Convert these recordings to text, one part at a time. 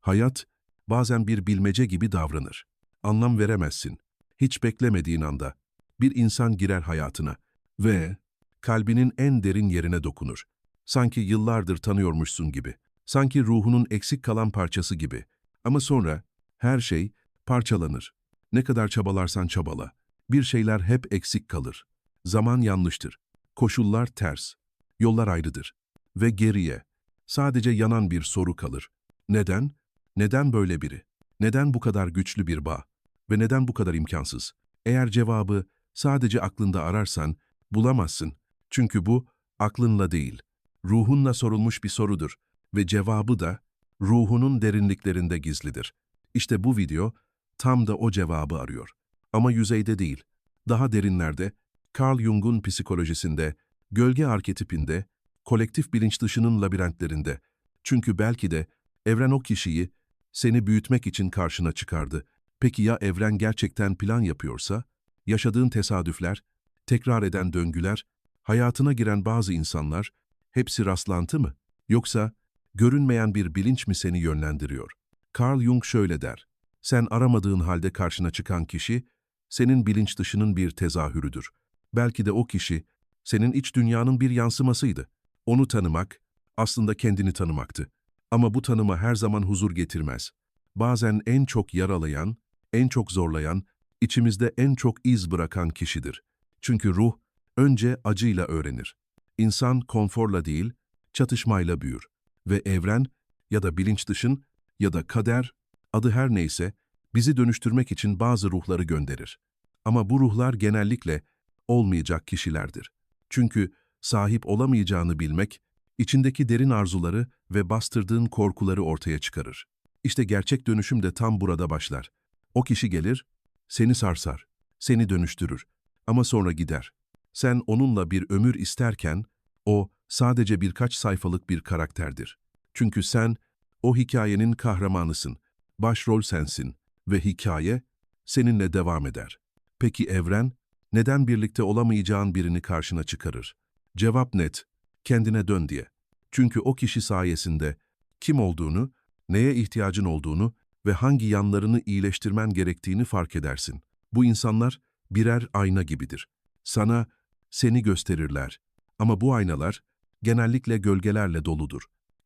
Hayat bazen bir bilmece gibi davranır. Anlam veremezsin. Hiç beklemediğin anda bir insan girer hayatına ve kalbinin en derin yerine dokunur. Sanki yıllardır tanıyormuşsun gibi. Sanki ruhunun eksik kalan parçası gibi. Ama sonra her şey parçalanır. Ne kadar çabalarsan çabala. Bir şeyler hep eksik kalır. Zaman yanlıştır. Koşullar ters. Yollar ayrıdır. Ve geriye sadece yanan bir soru kalır. Neden? Neden böyle biri? Neden bu kadar güçlü bir bağ? Ve neden bu kadar imkansız? Eğer cevabı sadece aklında ararsan bulamazsın. Çünkü bu aklınla değil, ruhunla sorulmuş bir sorudur ve cevabı da ruhunun derinliklerinde gizlidir. İşte bu video tam da o cevabı arıyor. Ama yüzeyde değil, daha derinlerde, Carl Jung'un psikolojisinde, gölge arketipinde, kolektif bilinç dışının labirentlerinde. Çünkü belki de evren o kişiyi seni büyütmek için karşına çıkardı. Peki ya evren gerçekten plan yapıyorsa? Yaşadığın tesadüfler, tekrar eden döngüler, hayatına giren bazı insanlar, hepsi rastlantı mı? Yoksa görünmeyen bir bilinç mi seni yönlendiriyor? Carl Jung şöyle der, sen aramadığın halde karşına çıkan kişi, senin bilinç dışının bir tezahürüdür. Belki de o kişi, senin iç dünyanın bir yansımasıydı. Onu tanımak, aslında kendini tanımaktı. Ama bu tanıma her zaman huzur getirmez. Bazen en çok yaralayan, en çok zorlayan, içimizde en çok iz bırakan kişidir. Çünkü ruh, önce acıyla öğrenir. İnsan konforla değil, çatışmayla büyür. Ve evren ya da bilinç dışın ya da kader, adı her neyse, bizi dönüştürmek için bazı ruhları gönderir. Ama bu ruhlar genellikle olmayacak kişilerdir. Çünkü sahip olamayacağını bilmek, içindeki derin arzuları ve bastırdığın korkuları ortaya çıkarır. İşte gerçek dönüşüm de tam burada başlar. O kişi gelir, seni sarsar, seni dönüştürür ama sonra gider. Sen onunla bir ömür isterken, o sadece birkaç sayfalık bir karakterdir. Çünkü sen o hikayenin kahramanısın, başrol sensin ve hikaye seninle devam eder. Peki evren, neden birlikte olamayacağın birini karşına çıkarır? Cevap net, kendine dön diye. Çünkü o kişi sayesinde kim olduğunu, neye ihtiyacın olduğunu ve hangi yanlarını iyileştirmen gerektiğini fark edersin. Bu insanlar birer ayna gibidir. Sana seni gösterirler. Ama bu aynalar genellikle gölgelerle doludur.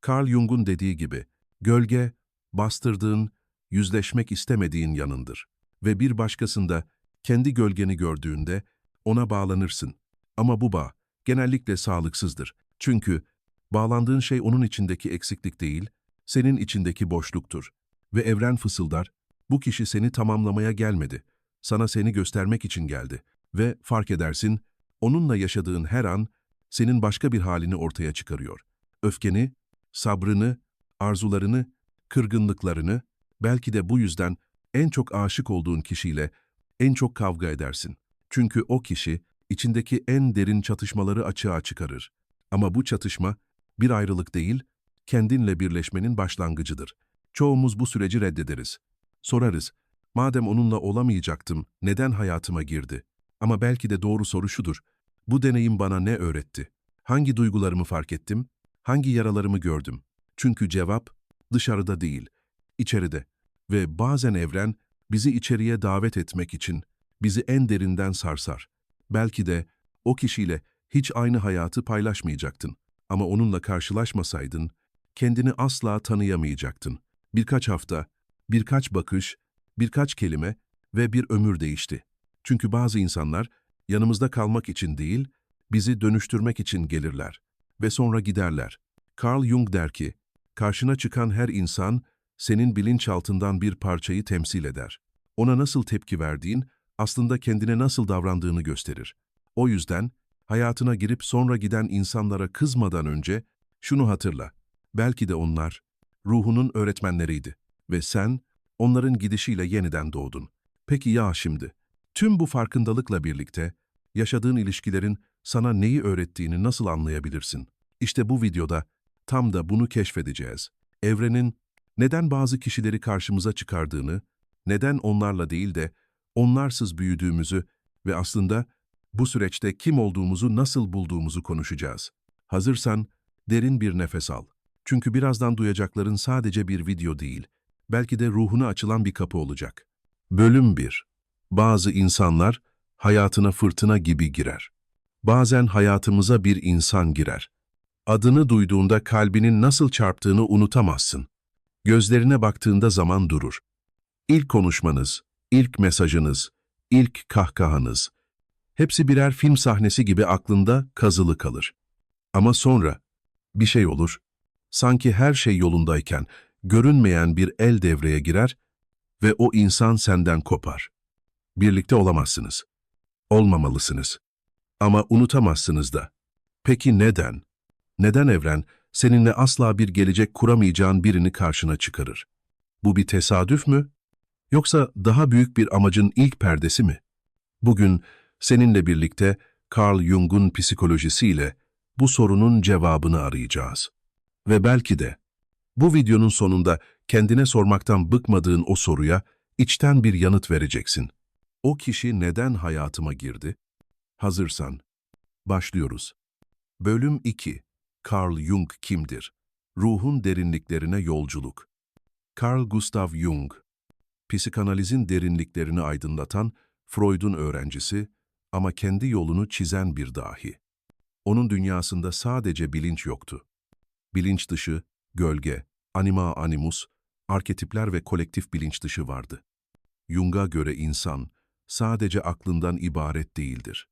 Carl Jung'un dediği gibi, gölge, bastırdığın, yüzleşmek istemediğin yanındır. Ve bir başkasında kendi gölgeni gördüğünde ona bağlanırsın. Ama bu bağ genellikle sağlıksızdır. Çünkü bağlandığın şey onun içindeki eksiklik değil, senin içindeki boşluktur. Ve evren fısıldar, bu kişi seni tamamlamaya gelmedi. Sana seni göstermek için geldi. Ve fark edersin, onunla yaşadığın her an senin başka bir halini ortaya çıkarıyor. Öfkeni, sabrını, arzularını, kırgınlıklarını, belki de bu yüzden en çok aşık olduğun kişiyle en çok kavga edersin. Çünkü o kişi içindeki en derin çatışmaları açığa çıkarır. Ama bu çatışma bir ayrılık değil, kendinle birleşmenin başlangıcıdır. Çoğumuz bu süreci reddederiz. Sorarız, madem onunla olamayacaktım, neden hayatıma girdi? Ama belki de doğru soru şudur, bu deneyim bana ne öğretti? Hangi duygularımı fark ettim? Hangi yaralarımı gördüm? Çünkü cevap dışarıda değil, içeride. Ve bazen evren bizi içeriye davet etmek için bizi en derinden sarsar. Belki de o kişiyle hiç aynı hayatı paylaşmayacaktın. Ama onunla karşılaşmasaydın, kendini asla tanıyamayacaktın. Birkaç hafta, birkaç bakış, birkaç kelime ve bir ömür değişti. Çünkü bazı insanlar yanımızda kalmak için değil, bizi dönüştürmek için gelirler ve sonra giderler. Carl Jung der ki, karşına çıkan her insan senin bilinçaltından bir parçayı temsil eder. Ona nasıl tepki verdiğin, aslında kendine nasıl davrandığını gösterir. O yüzden hayatına girip sonra giden insanlara kızmadan önce şunu hatırla. Belki de onlar ruhunun öğretmenleriydi ve sen onların gidişiyle yeniden doğdun. Peki ya şimdi? Tüm bu farkındalıkla birlikte yaşadığın ilişkilerin sana neyi öğrettiğini nasıl anlayabilirsin? İşte bu videoda tam da bunu keşfedeceğiz. Evrenin neden bazı kişileri karşımıza çıkardığını, neden onlarla değil de onlarsız büyüdüğümüzü ve aslında bu süreçte kim olduğumuzu nasıl bulduğumuzu konuşacağız. Hazırsan derin bir nefes al. Çünkü birazdan duyacakların sadece bir video değil, belki de ruhuna açılan bir kapı olacak. Bölüm 1 Bazı insanlar hayatına fırtına gibi girer. Bazen hayatımıza bir insan girer. Adını duyduğunda kalbinin nasıl çarptığını unutamazsın. Gözlerine baktığında zaman durur. İlk konuşmanız, ilk mesajınız, ilk kahkahanız, hepsi birer film sahnesi gibi aklında kazılı kalır. Ama sonra bir şey olur, sanki her şey yolundayken görünmeyen bir el devreye girer ve o insan senden kopar. Birlikte olamazsınız. Olmamalısınız. Ama unutamazsınız da. Peki neden? Neden evren seninle asla bir gelecek kuramayacağın birini karşına çıkarır? Bu bir tesadüf mü? Yoksa daha büyük bir amacın ilk perdesi mi? Bugün seninle birlikte Carl Jung'un psikolojisiyle bu sorunun cevabını arayacağız. Ve belki de bu videonun sonunda kendine sormaktan bıkmadığın o soruya içten bir yanıt vereceksin. O kişi neden hayatıma girdi? Hazırsan, başlıyoruz. Bölüm 2 Carl Jung kimdir? Ruhun derinliklerine yolculuk. Carl Gustav Jung, psikanalizin derinliklerini aydınlatan Freud'un öğrencisi ama kendi yolunu çizen bir dahi. Onun dünyasında sadece bilinç yoktu. Bilinç dışı, gölge, anima animus, arketipler ve kolektif bilinç dışı vardı. Jung'a göre insan sadece aklından ibaret değildir.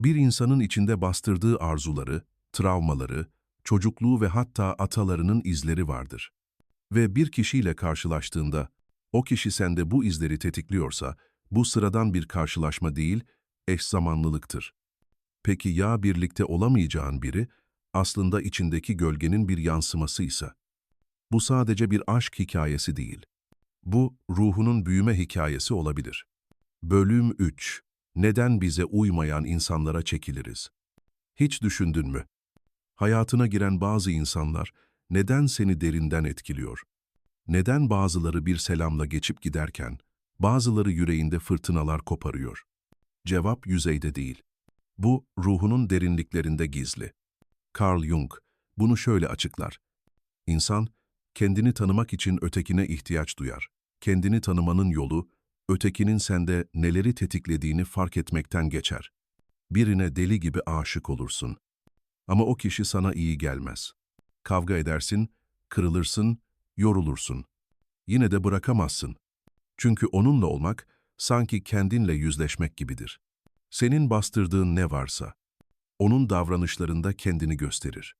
Bir insanın içinde bastırdığı arzuları, travmaları, çocukluğu ve hatta atalarının izleri vardır. Ve bir kişiyle karşılaştığında, o kişi sende bu izleri tetikliyorsa, bu sıradan bir karşılaşma değil, eş zamanlılıktır. Peki ya birlikte olamayacağın biri, aslında içindeki gölgenin bir yansımasıysa? Bu sadece bir aşk hikayesi değil. Bu, ruhunun büyüme hikayesi olabilir. Bölüm 3 Neden bize uymayan insanlara çekiliriz? Hiç düşündün mü? Hayatına giren bazı insanlar neden seni derinden etkiliyor? Neden bazıları bir selamla geçip giderken, bazıları yüreğinde fırtınalar koparıyor? Cevap yüzeyde değil. Bu, ruhunun derinliklerinde gizli. Carl Jung bunu şöyle açıklar. İnsan, kendini tanımak için ötekine ihtiyaç duyar. Kendini tanımanın yolu, ötekinin sende neleri tetiklediğini fark etmekten geçer. Birine deli gibi aşık olursun. Ama o kişi sana iyi gelmez. Kavga edersin, kırılırsın, yorulursun. Yine de bırakamazsın. Çünkü onunla olmak, sanki kendinle yüzleşmek gibidir. Senin bastırdığın ne varsa, onun davranışlarında kendini gösterir.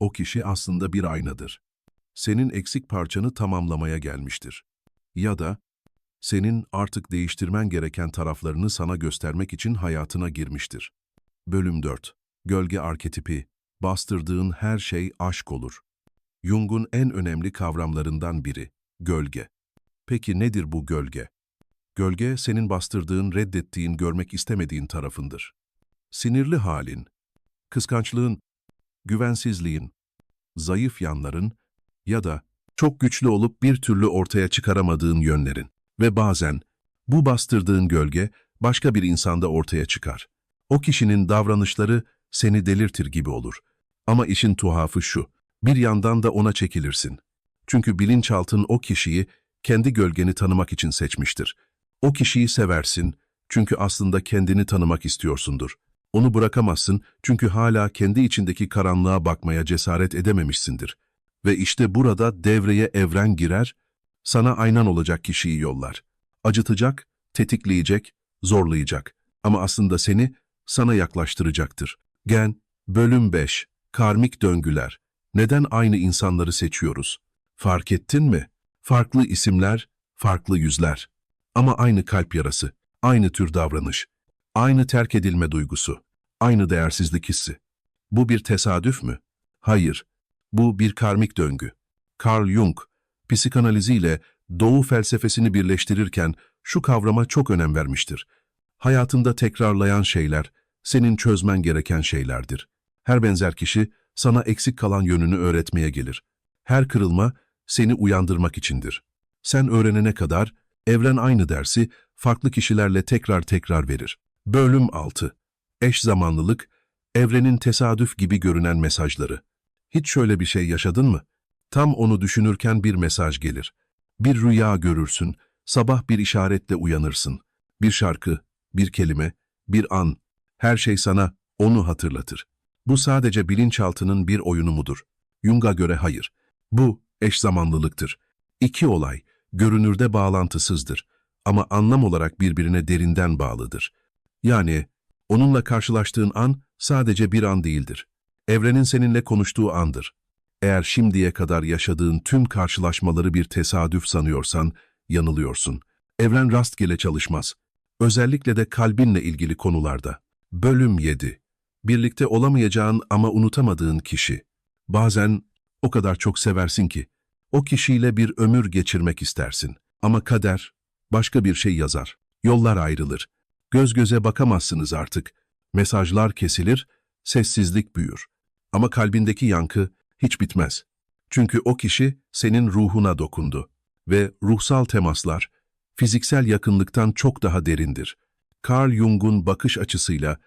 O kişi aslında bir aynadır. Senin eksik parçanı tamamlamaya gelmiştir. Ya da senin artık değiştirmen gereken taraflarını sana göstermek için hayatına girmiştir. Bölüm 4 Gölge arketipi, bastırdığın her şey aşk olur. Jung'un en önemli kavramlarından biri, gölge. Peki nedir bu gölge? Gölge, senin bastırdığın, reddettiğin, görmek istemediğin tarafındır. Sinirli halin, kıskançlığın, güvensizliğin, zayıf yanların ya da çok güçlü olup bir türlü ortaya çıkaramadığın yönlerin. Ve bazen bu bastırdığın gölge başka bir insanda ortaya çıkar. O kişinin davranışları seni delirtir gibi olur. Ama işin tuhafı şu, bir yandan da ona çekilirsin. Çünkü bilinçaltın o kişiyi kendi gölgeni tanımak için seçmiştir. O kişiyi seversin çünkü aslında kendini tanımak istiyorsundur. Onu bırakamazsın çünkü hala kendi içindeki karanlığa bakmaya cesaret edememişsindir. Ve işte burada devreye evren girer, sana aynan olacak kişiyi yollar. Acıtacak, tetikleyecek, zorlayacak. Ama aslında seni sana yaklaştıracaktır. Gen, Bölüm 5 Karmik Döngüler Neden aynı insanları seçiyoruz? Fark ettin mi? Farklı isimler, farklı yüzler. Ama aynı kalp yarası, aynı tür davranış, aynı terk edilme duygusu, aynı değersizlik hissi. Bu bir tesadüf mü? Hayır, bu bir karmik döngü. Carl Jung, psikanaliziyle Doğu felsefesini birleştirirken şu kavrama çok önem vermiştir. Hayatında tekrarlayan şeyler, senin çözmen gereken şeylerdir. Her benzer kişi sana eksik kalan yönünü öğretmeye gelir. Her kırılma seni uyandırmak içindir. Sen öğrenene kadar evren aynı dersi farklı kişilerle tekrar tekrar verir. Bölüm 6 Eş zamanlılık, evrenin tesadüf gibi görünen mesajları. Hiç şöyle bir şey yaşadın mı? Tam onu düşünürken bir mesaj gelir. Bir rüya görürsün, sabah bir işaretle uyanırsın. Bir şarkı, bir kelime, bir an, her şey sana onu hatırlatır. Bu sadece bilinçaltının bir oyunu mudur? Jung'a göre hayır. Bu eş zamanlılıktır. İki olay görünürde bağlantısızdır ama anlam olarak birbirine derinden bağlıdır. Yani onunla karşılaştığın an sadece bir an değildir. Evrenin seninle konuştuğu andır. Eğer şimdiye kadar yaşadığın tüm karşılaşmaları bir tesadüf sanıyorsan, yanılıyorsun. Evren rastgele çalışmaz. Özellikle de kalbinle ilgili konularda. Bölüm 7. Birlikte olamayacağın ama unutamadığın kişi. Bazen o kadar çok seversin ki, o kişiyle bir ömür geçirmek istersin. Ama kader başka bir şey yazar. Yollar ayrılır. Göz göze bakamazsınız artık. Mesajlar kesilir, sessizlik büyür. Ama kalbindeki yankı hiç bitmez. Çünkü o kişi senin ruhuna dokundu. Ve ruhsal temaslar, fiziksel yakınlıktan çok daha derindir. Carl Jung'un bakış açısıyla,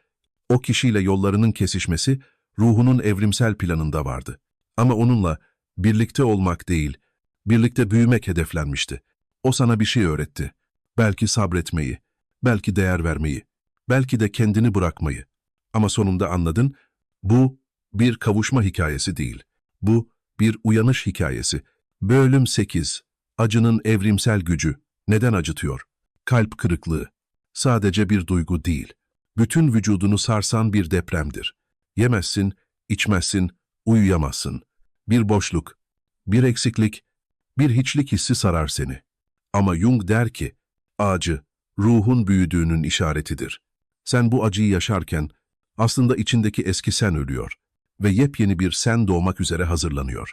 o kişiyle yollarının kesişmesi, ruhunun evrimsel planında vardı. Ama onunla birlikte olmak değil, birlikte büyümek hedeflenmişti. O sana bir şey öğretti. Belki sabretmeyi, belki değer vermeyi, belki de kendini bırakmayı. Ama sonunda anladın, bu bir kavuşma hikayesi değil. Bu bir uyanış hikayesi. Bölüm 8. Acının evrimsel gücü. Neden acıtıyor? Kalp kırıklığı. Sadece bir duygu değil. Bütün vücudunu sarsan bir depremdir. Yemezsin, içmezsin, uyuyamazsın. Bir boşluk, bir eksiklik, bir hiçlik hissi sarar seni. Ama Jung der ki, acı, ruhun büyüdüğünün işaretidir. Sen bu acıyı yaşarken, aslında içindeki eski sen ölüyor ve yepyeni bir sen doğmak üzere hazırlanıyor.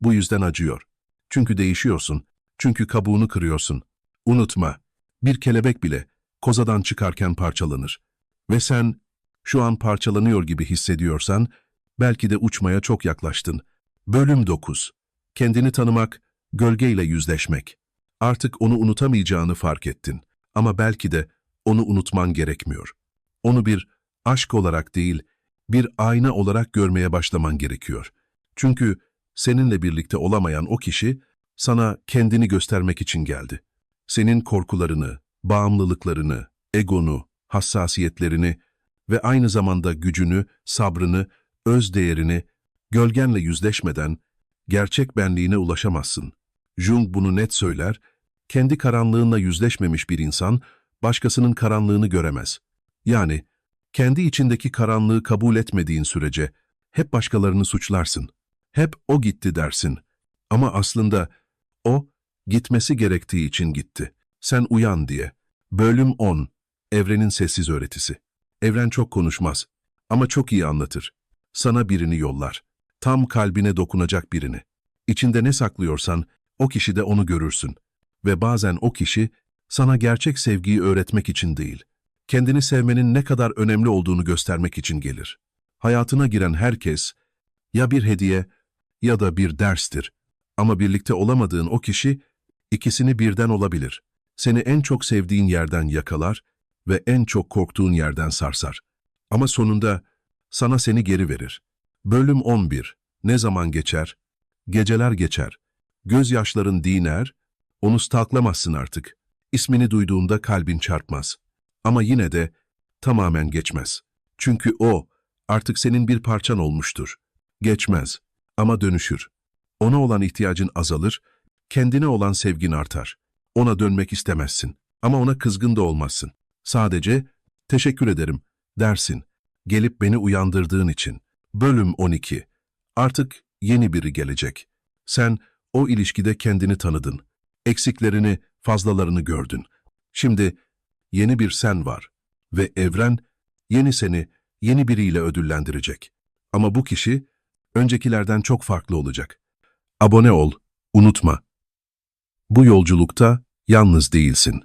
Bu yüzden acıyor. Çünkü değişiyorsun, çünkü kabuğunu kırıyorsun. Unutma, bir kelebek bile kozadan çıkarken parçalanır. Ve sen, şu an parçalanıyor gibi hissediyorsan, belki de uçmaya çok yaklaştın. Bölüm 9. Kendini tanımak, gölgeyle yüzleşmek. Artık onu unutamayacağını fark ettin. Ama belki de onu unutman gerekmiyor. Onu bir aşk olarak değil, bir ayna olarak görmeye başlaman gerekiyor. Çünkü seninle birlikte olamayan o kişi sana kendini göstermek için geldi. Senin korkularını, bağımlılıklarını, egonu, hassasiyetlerini ve aynı zamanda gücünü, sabrını, öz değerini gölgenle yüzleşmeden gerçek benliğine ulaşamazsın. Jung bunu net söyler, kendi karanlığınla yüzleşmemiş bir insan başkasının karanlığını göremez. Yani kendi içindeki karanlığı kabul etmediğin sürece hep başkalarını suçlarsın. Hep o gitti dersin. Ama aslında o gitmesi gerektiği için gitti. Sen uyan diye. Bölüm 10. Evrenin sessiz öğretisi. Evren çok konuşmaz ama çok iyi anlatır. Sana birini yollar. Tam kalbine dokunacak birini. İçinde ne saklıyorsan o kişide onu görürsün. Ve bazen o kişi sana gerçek sevgiyi öğretmek için değil, kendini sevmenin ne kadar önemli olduğunu göstermek için gelir. Hayatına giren herkes ya bir hediye ya da bir derstir. Ama birlikte olamadığın o kişi ikisini birden olabilir. Seni en çok sevdiğin yerden yakalar ve en çok korktuğun yerden sarsar. Ama sonunda sana seni geri verir. Bölüm 11. Ne zaman geçer? Geceler geçer. Gözyaşların diner, onu stalklamazsın artık. İsmini duyduğunda kalbin çarpmaz. Ama yine de tamamen geçmez. Çünkü o artık senin bir parçan olmuştur. Geçmez ama dönüşür. Ona olan ihtiyacın azalır, kendine olan sevgin artar. Ona dönmek istemezsin ama ona kızgın da olmazsın. Sadece teşekkür ederim dersin. Gelip beni uyandırdığın için. Bölüm 12. Artık yeni biri gelecek. Sen o ilişkide kendini tanıdın. Eksiklerini, fazlalarını gördün. Şimdi yeni bir sen var ve evren yeni seni yeni biriyle ödüllendirecek. Ama bu kişi öncekilerden çok farklı olacak. Abone ol, unutma. Bu yolculukta yalnız değilsin.